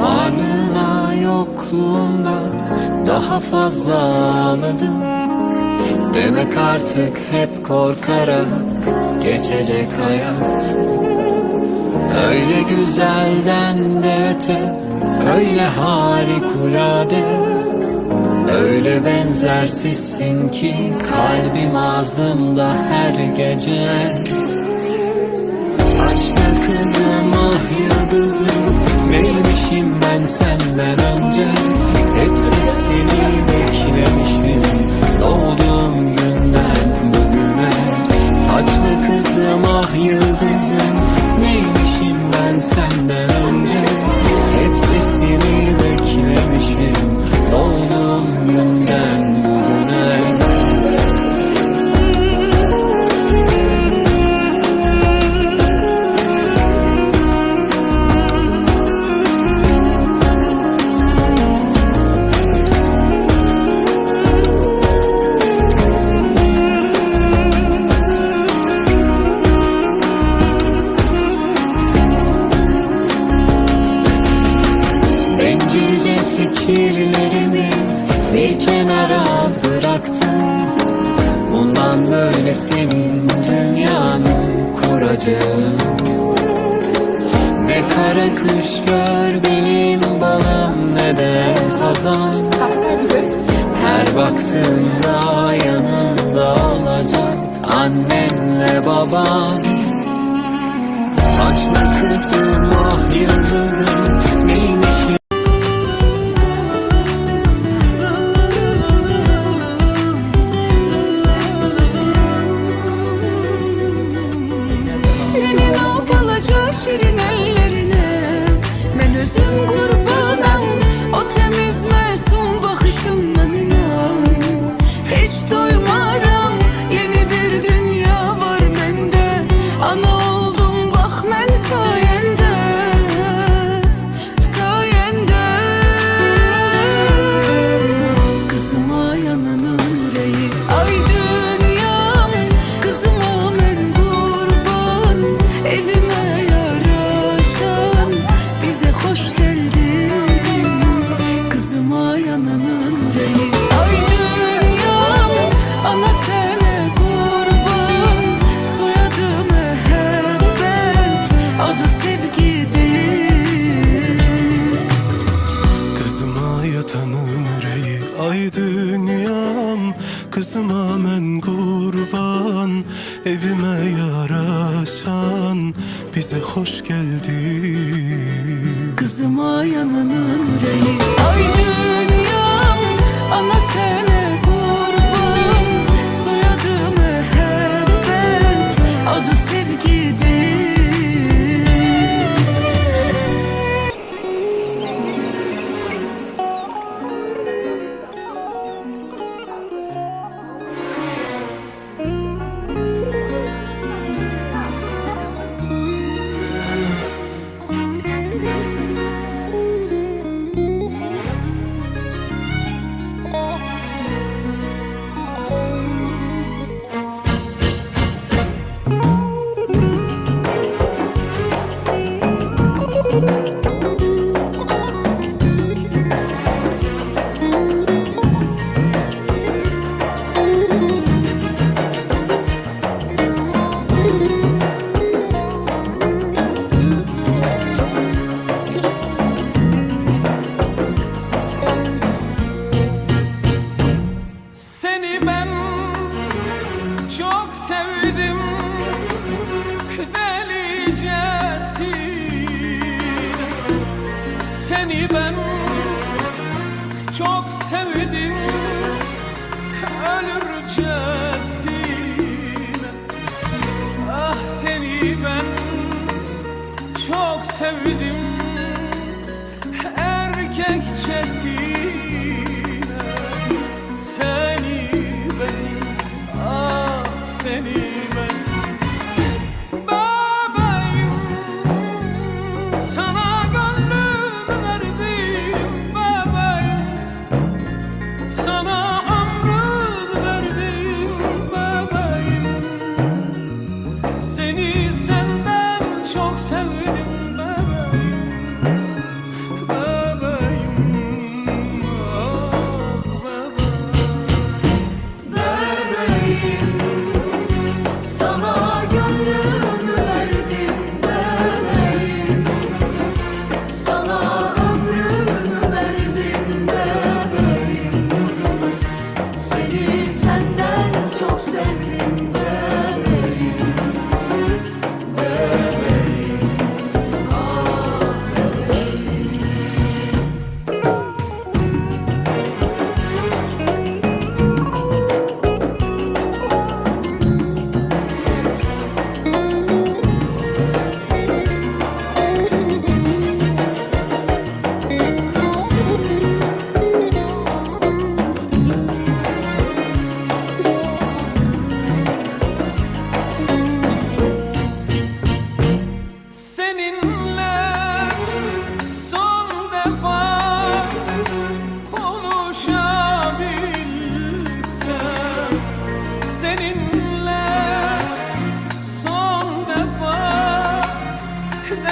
Varlığına yokluğunda daha fazla ağladım. Demek artık hep korkarak geçecek hayat. Öyle güzelden de öte, öyle harikulade Öyle benzersizsin ki kalbim ağzımda her gece. Taçlı kızım ah yıldızım Neymişim ben senden önce kara kış gör benim balım ne de hazan? Her baktığımda yanında olacak annenle baban. Taçlı kızım ah Yatanın yüreği ay dünyam. Kızıma men kurban Evime yaraşan. Bize hoş geldi Kızıma yananın yüreği Seni ben çok sevdim. Delicesine Seni ben çok sevdim. Ölürcesine Ah seni ben çok sevdim seni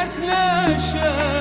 dertleşelim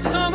some